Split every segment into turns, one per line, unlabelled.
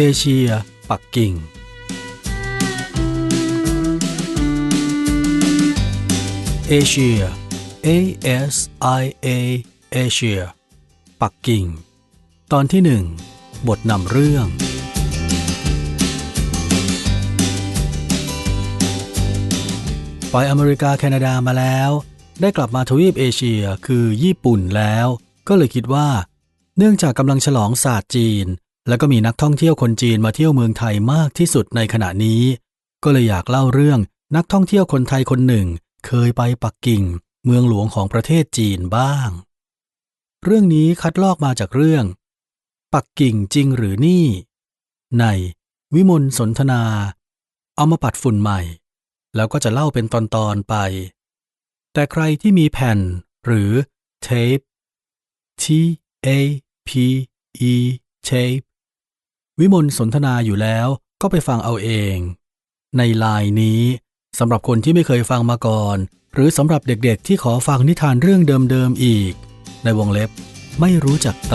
เอเชีย ปักกิ่ง เอเชีย A S I A เอเชีย ปักกิ่ง ตอนที่หนึ่ง บทนำเรื่อง ไปอเมริกาแคนาดามาแล้ว ได้กลับมาทวีปเอเชียคือญี่ปุ่นแล้ว ก็เลยคิดว่า เนื่องจากกำลังฉลองศาสตร์จีน แล้วก็มีนักท่องเที่ยวคนจีนมาเที่ยวเมืองไทยมากที่สุดในขณะนี้ ก็เลยอยากเล่าเรื่องนักท่องเที่ยวคนไทยคนหนึ่ง เคยไปปักกิ่ง เมืองหลวงของประเทศจีนบ้าง เรื่องนี้คัดลอกมาจากเรื่อง ปักกิ่งจริงหรือนี่ ในวิมลสนทนา เอามาปัดฝุ่นใหม่ แล้วก็จะเล่าเป็นตอนๆไป แต่ใครที่มีแผ่น หรือเทป T A P E tape วิมลสนทนาอยู่แล้วก็ไปฟังเอาเอง ในลน์นี้สำหรับคนที่ไม่เคยฟังมาก่อน หรือสำหรับเด็กๆที่ขอฟังนิทานเรื่องเดิมๆอีก ในวงเล็บไม่รู้จักโต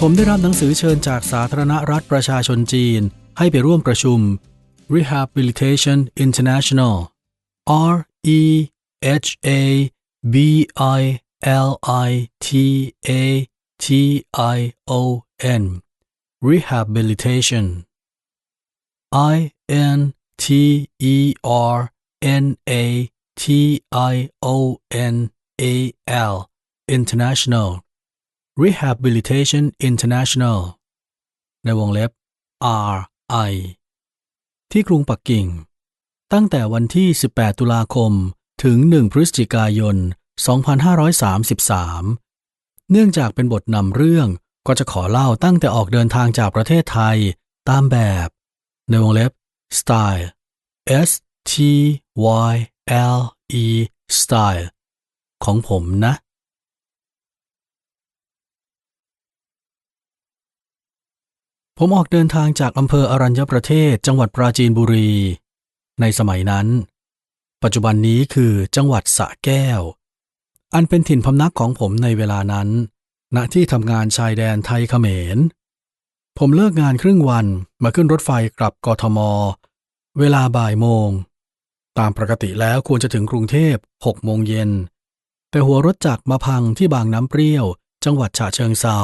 ผมได้รับหนังสือเชิญจากสาธารณรัฐประชาชนจีน ให้ไปร่วมประชุม Rehabilitation International R E H A B I L I T A T I O N Rehabilitation I N T E R N A T I O N A L International Rehabilitation International ในวงเล็บ R I ที่กรุงปักกิ่ง ตั้งแต่วันที่ 18 ตุลาคม ถึง 1 พฤศจิกายน 2533 เนื่องจากเป็นบทนำเรื่องก็จะขอเล่าตั้งแต่ออกเดินทางจากประเทศไทยตามแบบในวงเล็บ style S T Y L E style ของผมนะ ผมออกเดินทางจากอำเภออรัญญประเทศจังหวัดปราจีนบุรี ในสมัยนั้น ปัจจุบันนี้คือจังหวัดสะแก้ว อันเป็นถิ่นพำนักของผมในเวลานั้น ณที่ทำงานชายแดนไทยเขมร ผมเลิกงานครึ่งวันมาขึ้นรถไฟกลับกทม เวลาบ่ายโมง ตามปกติแล้วควรจะถึงกรุงเทพ6โมงเย็น แต่หัวรถจักรมาพังที่บางน้ำเปรี้ยว จังหวัดฉะเชิงเซา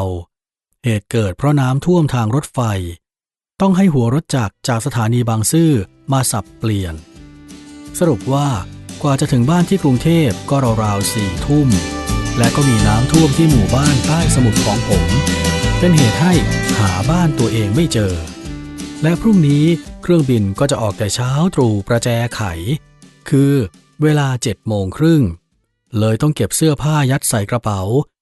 เหตุเกิดเพราะน้ำท่วมทางรถไฟ ต้องให้หัวรถจักรจากสถานีบางซื่อมาสับเปลี่ยน สรุปว่า กว่าจะถึงบ้านที่กรุงเทพก็ราวๆสี่ทุ่ม และก็มีน้ำท่วมที่หมู่บ้านใต้สมุทรของผม เป็นเหตุให้หาบ้านตัวเองไม่เจอ และพรุ่งนี้เครื่องบินก็จะออกแต่เช้าตรู่ประแจไข คือเวลาเจ็ดโมงครึ่ง เลยต้องเก็บเสื้อผ้ายัดใส่กระเป๋า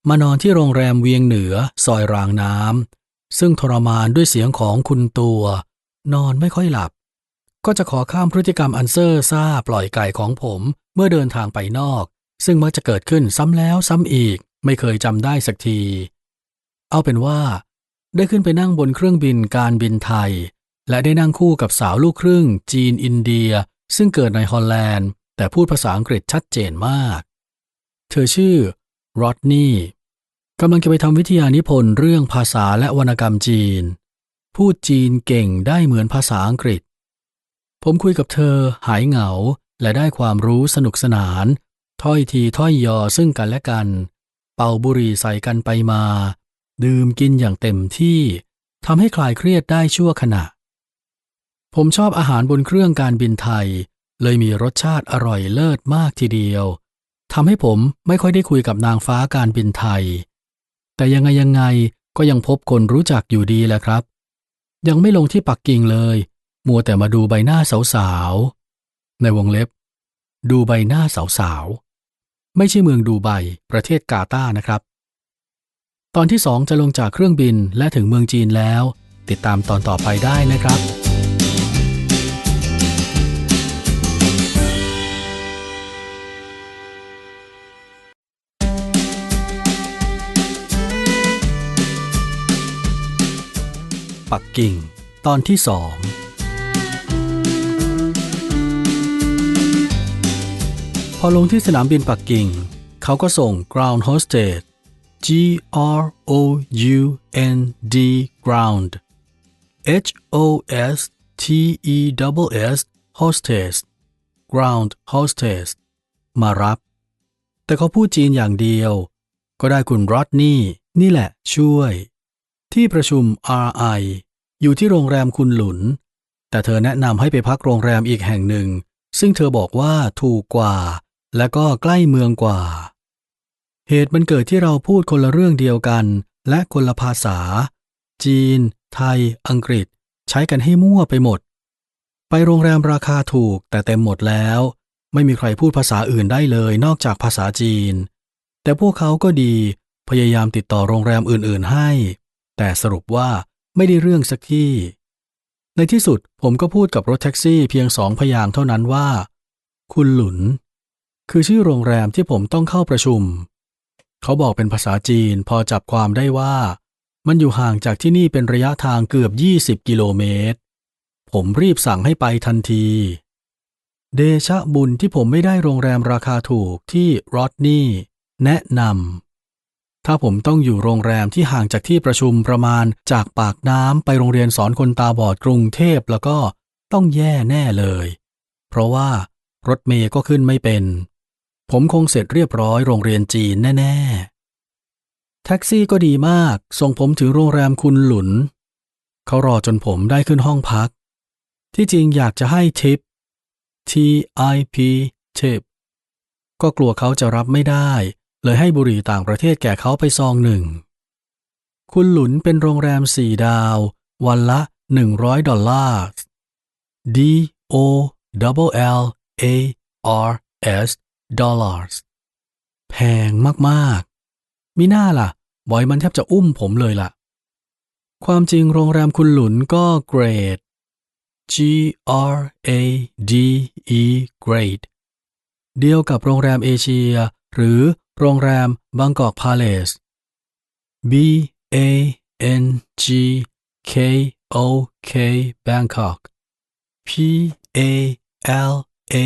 มานอนที่โรงแรมเวียงเหนือซอยรางน้ำซึ่งทรมานด้วยเสียงของคุณตัว นอนไม่ค่อยหลับ ก็จะขอข้ามพฤติกรรมอันเซอร์ซ่าปล่อยไก่ของผมเมื่อเดินทางไปนอก ซึ่งมักจะเกิดขึ้นซ้ำแล้วซ้ำอีก ไม่เคยจำได้สักที เอาเป็นว่า ได้ขึ้นไปนั่งบนเครื่องบินการบินไทย และได้นั่งคู่กับสาวลูกครึ่ง จีนอินเดีย ซึ่งเกิดในฮอลแลนด์ แต่พูดภาษาอังกฤษชัดเจนมาก เธอชื่อรอดนี่กำลังจะไปทำวิทยานิพนธ์เรื่องภาษาและวรรณกรรมจีน พูดจีนเก่งได้เหมือนภาษาอังกฤษ ผมคุยกับเธอหายเหงาและได้ความรู้สนุกสนาน ถ้อยทีถ้อยยอซึ่งกันและกัน เป่าบุหรี่ใส่กันไปมา ดื่มกินอย่างเต็มที่ทำให้คลายเครียดได้ชั่วขณะ ผมชอบอาหารบนเครื่องการบินไทย เลยมีรสชาติอร่อยเลิศมากทีเดียวทำให้ผมไม่ค่อยได้คุยกับนางฟ้าการบินไทย แต่ยังไงยังไงก็ยังพบคนรู้จักอยู่ดีแหละครับ ยังไม่ลงที่ปักกิ่งเลย มัวแต่มาดูใบหน้าสาวๆ ในวงเล็บ ดูใบหน้าสาวๆ ไม่ใช่เมืองดูไบประเทศกาตาร์นะครับ ตอนที่สองจะลงจากเครื่องบินและถึงเมืองจีนแล้ว ติดตามตอนต่อไปได้นะครับปักกิ่ง ตอนที่สอง พอลงที่สนามบินปักกิ่ง เขาก็ส่ง ground hostess G R O U N D ground H O S T E S S hostess ground hostess มารับ แต่เขาพูดจีนอย่างเดียว ก็ได้คุณรอดนี่ นี่แหละช่วย ที่ประชุม RI อยู่ที่โรงแรมคุณหลุน แต่เธอแนะนำให้ไปพักโรงแรมอีกแห่งหนึ่ง ซึ่งเธอบอกว่าถูกกว่า และก็ใกล้เมืองกว่า เหตุมันเกิดที่เราพูดคนละเรื่องเดียวกัน และคนละภาษา จีน ไทย อังกฤษ ใช้กันให้มั่วไปหมด ไปโรงแรมราคาถูกแต่เต็มหมดแล้ว ไม่มีใครพูดภาษาอื่นได้เลยนอกจากภาษาจีน แต่พวกเขาก็ดีพยายามติดต่อโรงแรมอื่น ๆ ให้ แต่สรุปว่าไม่ได้เรื่องสักที่ ในที่สุดผมก็พูดกับรถแท็กซี่เพียงสองพยางเท่านั้นว่า คุณหลุน คือชื่อโรงแรมที่ผมต้องเข้าประชุม เขาบอกเป็นภาษาจีนพอจับความได้ว่า มันอยู่ห่างจากที่นี่เป็นระยะทางเกือบ 20 กิโลเมตร ผมรีบสั่งให้ไปทันที เดชะบุญที่ผมไม่ได้โรงแรมราคาถูกที่รอดนี่แนะนำ ถ้าผมต้องอยู่โรงแรมที่ห่างจากที่ประชุมประมาณจากปากน้ำไปโรงเรียนสอนคนตาบอดกรุงเทพแล้วก็ต้องแย่แน่เลย เพราะว่ารถเมย์ก็ขึ้นไม่เป็น ผมคงเสร็จเรียบร้อยโรงเรียนจีนแน่ ๆ แท็กซี่ก็ดีมาก ส่งผมถึงโรงแรมคุณหลุน เขารอจนผมได้ขึ้นห้องพัก ที่จริงอยากจะให้ทิป TIP tip ก็กลัวเขาจะรับไม่ได้ เลยให้บุหรี่ต่างประเทศแก่เขาไปซองหนึ่ง คุณหลุนเป็นโรงแรมสี่ดาว วันละ 100 ดอลลาร์ D O L L A R S dollars แพงมากๆมิน่าล่ะ บอยมันแทบจะอุ้มผมเลยล่ะ ความจริงโรงแรมคุณหลุนก็เกรด G R A D E Great เดียวกับโรงแรมเอเชีย หรือโรงแรมบางกอกพาเลส B A N G K O K Bangkok P A L A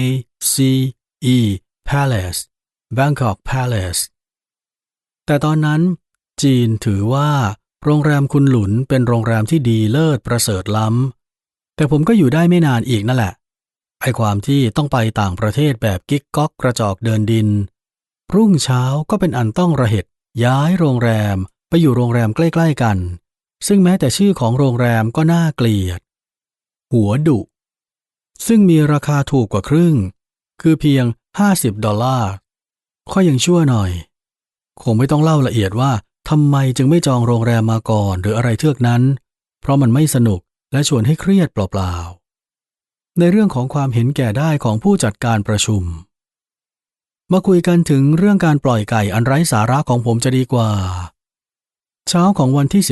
C E Palace Bangkok Palace แต่ตอนนั้นจีนถือว่าโรงแรมคุณหลุนเป็นโรงแรมที่ดีเลิศประเสริฐล้ำ แต่ผมก็อยู่ได้ไม่นานอีกนั่นแหละ ไอความที่ต้องไปต่างประเทศแบบกิ๊กก๊อกกระจอกเดินดิน รุ่งเช้าก็เป็นอันต้องระเหตุย้ายโรงแรมไปอยู่โรงแรมใกล้ ๆ กัน ซึ่งแม้แต่ชื่อของโรงแรมก็น่าเกลียด หัวดุ ซึ่งมีราคาถูกกว่าครึ่ง คือเพียง 50ดอลลาร์ข้อยังชั่วหน่อย คงไม่ต้องเล่าละเอียดว่าทำไมจึงไม่จองโรงแรมมาก่อนหรืออะไรเทือกนั้น เพราะมันไม่สนุกและชวนให้เครียดเปล่าๆ ในเรื่องของความเห็นแก่ได้ของผู้จัดการประชุม มาคุยกันถึงเรื่องการปล่อยไก่อันไร้สาระของผมจะดีกว่า เช้าของวันที่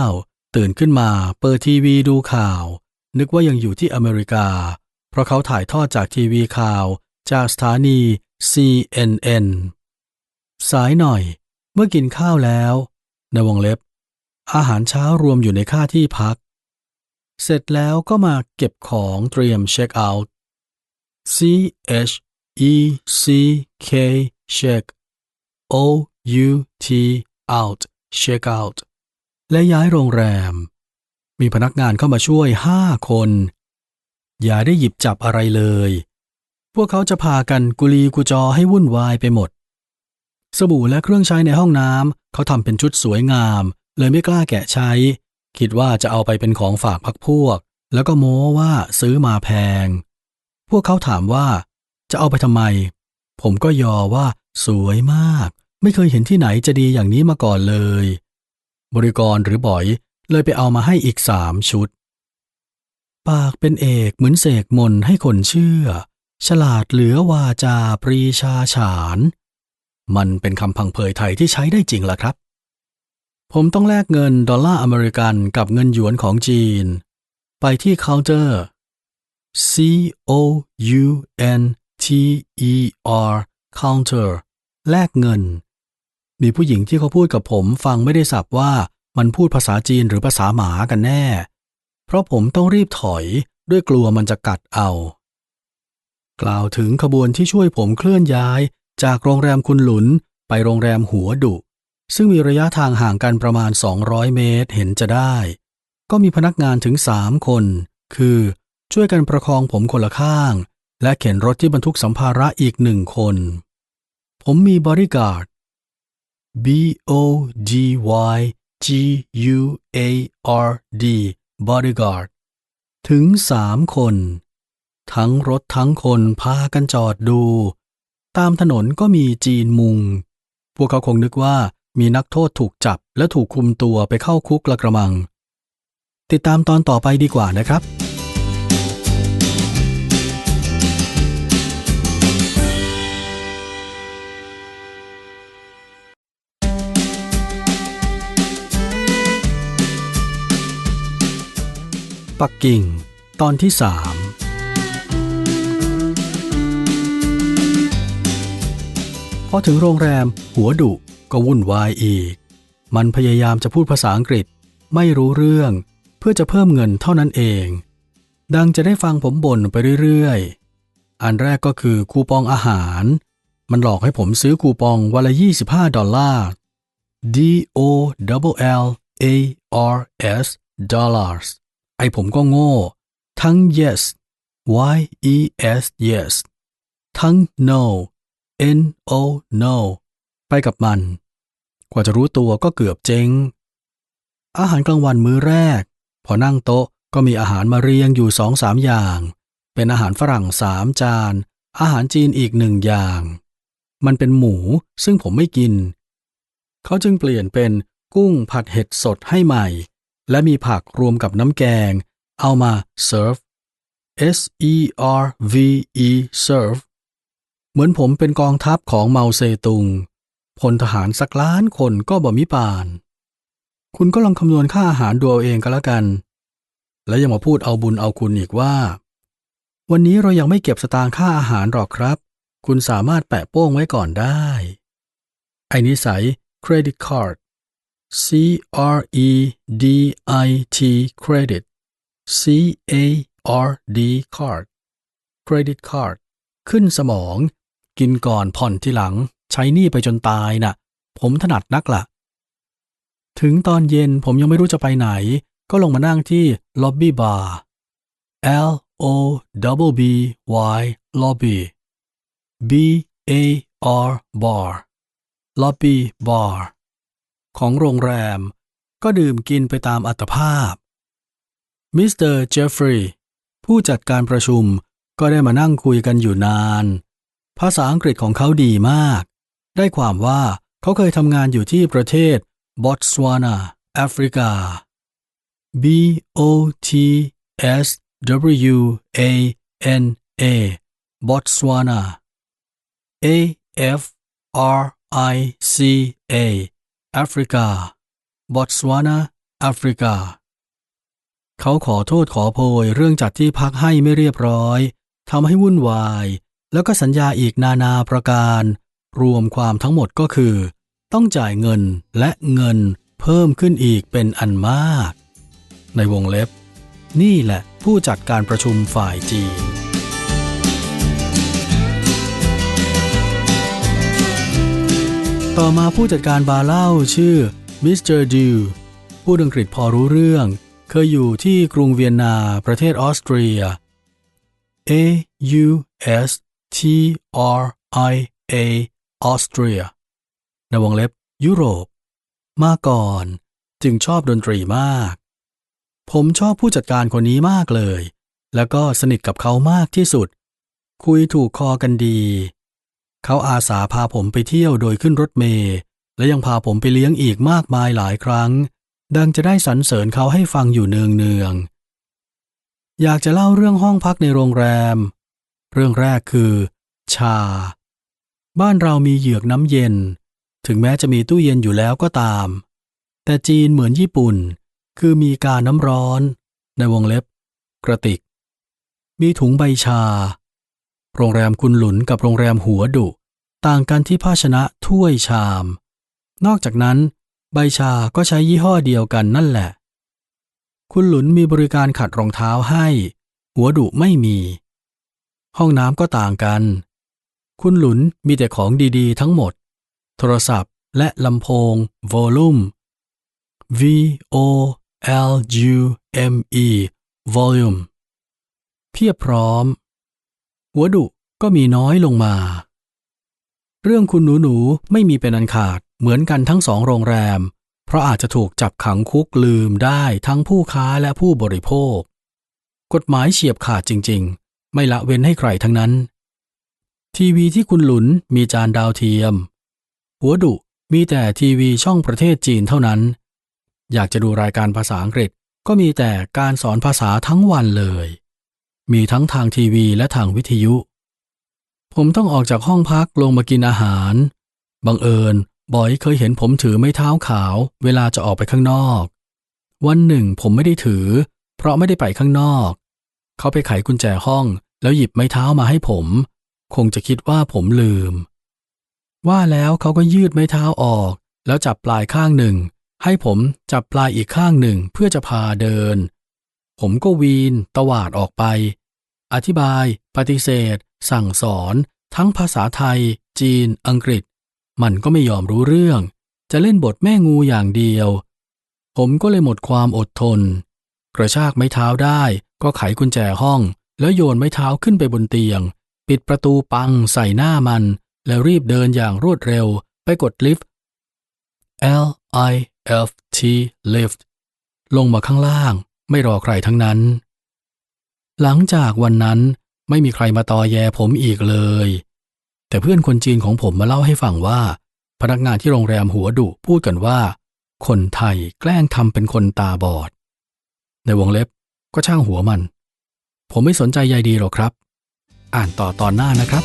19 ตื่นขึ้นมาเปิดทีวีดูข่าว นึกว่ายังอยู่ที่อเมริกา เพราะเขาถ่ายทอดจากทีวีข่าว จากสถานี CNN สายหน่อย เมื่อกินข้าวแล้ว ในวงเล็บ อาหารเช้ารวมอยู่ในค่าที่พัก เสร็จแล้วก็มาเก็บของเตรียมเช็คเอาท์ C H E C K check O U T out check out และย้ายโรงแรม มีพนักงานเข้ามาช่วยห้าคน อย่าได้หยิบจับอะไรเลย วกเขาจะพากันกุลีกุจอให้วุ่นวายไปหมด สบู่และเครื่องใช้ในห้องน้ำเขาทำเป็นชุดสวยงาม เลยไม่กล้าแกะใช้ คิดว่าจะเอาไปเป็นของฝากพักพวก แล้วก็โม้ว่าซื้อมาแพง พวกเขาถามว่า จะเอาไปทำไม ผมก็ยอว่าสวยมาก ไม่เคยเห็นที่ไหนจะดีอย่างนี้มาก่อนเลย บริกรหรือบ่อยเลยไปเอามาให้อีกสามชุด ปากเป็นเอกเหมือนเสกมนให้คนเชื่อ ฉลาดเหลือวาจาปรีชาฉาน มันเป็นคำพังเพยไทยที่ใช้ได้จริงล่ะครับ ผมต้องแลกเงินดอลลาร์อเมริกันกับเงินหยวนของจีน ไปที่เคาน์เตอร์ C O U N T E R counter แลกเงิน มีผู้หญิงที่เขาพูดกับผมฟังไม่ได้สับว่ามันพูดภาษาจีนหรือภาษาหมากันแน่ เพราะผมต้องรีบถอยด้วยกลัวมันจะกัดเอา กล่าวถึงขบวนที่ช่วยผมเคลื่อนย้าย จากโรงแรมคุณหลุนไปโรงแรมหัวดุ ซึ่งมีระยะทางห่างกันประมาณ 200 เมตรเห็นจะได้ ก็มีพนักงานถึง3คน คือช่วยกันประคองผมคนละข้าง และเข็นรถที่บรรทุกสัมภาระอีกหนึ่งคน ผมมีบริการด B O G Y G U A R D bodyguard ถึงสามคน ทั้งรถทั้งคนพากันจอดดู ตามถนนก็มีจีนมุง พวกเขาคงนึกว่ามีนักโทษถูกจับและถูกคุมตัวไปเข้าคุกละกระมัง ติดตามตอนต่อไปดีกว่านะครับปักกิ่ง ตอนที่สาม พอถึงโรงแรม หัวดุก็วุ่นวายอีก มันพยายามจะพูดภาษาอังกฤษ ไม่รู้เรื่อง เพื่อจะเพิ่มเงินเท่านั้นเอง ดังจะได้ฟังผมบ่นไปเรื่อยๆ อันแรกก็คือคูปองอาหาร มันหลอกให้ผมซื้อคูปองวันละ 25 ดอลลาร์ D O L L A R S dollars ไอผมก็โง่ ทั้ง yes y e s yes ทั้ง no n o no ไปกับมัน กว่าจะรู้ตัวก็เกือบเจ๊ง อาหารกลางวันมื้อแรก พอนั่งโต๊ะก็มีอาหารมาเรียงอยู่สองสามอย่าง เป็นอาหารฝรั่งสามจาน อาหารจีนอีกหนึ่งอย่าง มันเป็นหมูซึ่งผมไม่กิน เขาจึงเปลี่ยนเป็นกุ้งผัดเห็ดสดให้ใหม่ และมีผักรวมกับน้ำแกง เอามา serve S E R V E serve เหมือนผมเป็นกองทัพของเมาเซตุงพลทหารสักล้านคนก็บ่มิปาน คุณก็ลองคำนวณค่าอาหารดูเอาเองก็แล้วกัน และยังมาพูดเอาบุญเอาคุณอีกว่า วันนี้เรายังไม่เก็บสตางค์ค่าอาหารหรอกครับ คุณสามารถแปะโป้งไว้ก่อนได้ ไอ้นิสัย credit card C R E D I T credit C A R D card credit card ขึ้นสมอง กินก่อนผ่อนทีหลัง ใช้หนี้ไปจนตายน่ะ ผมถนัดนักละ่ะ ถึงตอนเย็นผมยังไม่รู้จะไปไหน ก็ลงมานั่งที่ล็อบบี้บาร์ L O W B Y lobby B A R bar lobby bar ของโรงแรม ก็ดื่มกินไปตามอัตภาพ มิสเตอร์เจฟฟรีย์ผู้จัดการประชุมก็ได้มานั่งคุยกันอยู่นาน ภาษาอังกฤษของเขาดีมาก ได้ความว่าเขาเคยทำงานอยู่ที่ประเทศบอตสวานาแอฟริกา B O T S W A N A บอตสวานา A F R I C A แอฟริกาบอตสวานาแอฟริกา เขาขอโทษขอโพยเรื่องจัดที่พักให้ไม่เรียบร้อยทำให้วุ่นวาย แล้วก็สัญญาอีกนานาประการ รวมความทั้งหมดก็คือ ต้องจ่ายเงินและเงินเพิ่มขึ้นอีกเป็นอันมาก ในวงเล็บ นี่แหละผู้จัดการประชุมฝ่ายจีน ต่อมาผู้จัดการบาร์เล่าชื่อมิสเตอร์ดิวพูดอังกฤษพอรู้เรื่อง เคยอยู่ที่กรุงเวียนนาประเทศออสเตรีย A U S T R I A ออสเตรียในวงเล็บยุโรป มาก่อน จึงชอบดนตรีมาก ผมชอบผู้จัดการคนนี้มากเลย แล้วก็สนิทกับเขามากที่สุด คุยถูกคอกันดี เขาอาสาพาผมไปเที่ยวโดยขึ้นรถเมล์และยังพาผมไปเลี้ยงอีกมากมายหลายครั้ง ดังจะได้สรรเสริญเขาให้ฟังอยู่เนืองเนืองอยากจะเล่าเรื่องห้องพักในโรงแรม เรื่องแรกคือ ชา บ้านเรามีเหยือกน้ำเย็น ถึงแม้จะมีตู้เย็นอยู่แล้วก็ตาม แต่จีนเหมือนญี่ปุ่น คือมีกาน้ำร้อน ในวงเล็บ กระติก มีถุงใบชา โรงแรมคุณหลุนกับโรงแรมหัวดุ ต่างกันที่ภาชนะถ้วยชาม นอกจากนั้น ใบชาก็ใช้ยี่ห้อเดียวกันนั่นแหละ คุณหลุนมีบริการขัดรองเท้าให้ หัวดุไม่มี ห้องน้ำก็ต่างกัน คุณหลุนมีแต่ของดีๆ ทั้งหมด โทรศัพท์และลำโพง volume V O L U M E volume เพียบพร้อม หัวดุก็มีน้อยลงมา เรื่องคุณหนูหนูๆไม่มีเป็นอันขาดเหมือนกันทั้งสองโรงแรม เพราะอาจจะถูกจับขังคุกลืมได้ทั้งผู้ค้าและผู้บริโภค กฎหมายเฉียบขาดจริงๆ ไม่ละเว้นให้ใครทั้งนั้น ทีวีที่คุณหลุนมีจานดาวเทียม หัวดุมีแต่ทีวีช่องประเทศจีนเท่านั้น อยากจะดูรายการภาษาอังกฤษก็มีแต่การสอนภาษาทั้งวันเลย มีทั้งทางทีวีและทางวิทยุ ผมต้องออกจากห้องพักลงมากินอาหาร บังเอิญบอยเคยเห็นผมถือไม้เท้าขาว เวลาจะออกไปข้างนอก วันหนึ่งผมไม่ได้ถือ เพราะไม่ได้ไปข้างนอก เขาไปไขกุญแจห้อง แล้วหยิบไม้เท้ามาให้ผม คงจะคิดว่าผมลืม ว่าแล้วเขาก็ยืดไม้เท้าออก แล้วจับปลายข้างหนึ่ง ให้ผมจับปลายอีกข้างหนึ่งเพื่อจะพาเดิน ผมก็วีน ตวาดออกไป อธิบาย ปฏิเสธ สั่งสอน ทั้งภาษาไทย จีน อังกฤษ มันก็ไม่ยอมรู้เรื่อง จะเล่นบทแม่งูอย่างเดียว ผมก็เลยหมดความอดทน กระชากไม้เท้าได้ ก็ไขกุญแจห้อง แล้วโยนไม้เท้าขึ้นไปบนเตียง ปิดประตูปังใส่หน้ามัน แล้วรีบเดินอย่างรวดเร็ว ไปกดลิฟต์ L I F T lift ลงมาข้างล่าง ไม่รอใครทั้งนั้น หลังจากวันนั้นไม่มีใครมาตอแยผมอีกเลย แต่เพื่อนคนจีนของผมมาเล่าให้ฟังว่า พนักงานที่โรงแรมหัวดุพูดกันว่า คนไทยแกล้งทำเป็นคนตาบอด ในวงเล็บ ก็ช่างหัวมัน ผมไม่สนใจใยดีหรอกครับ อ่านต่อตอนหน้านะครับ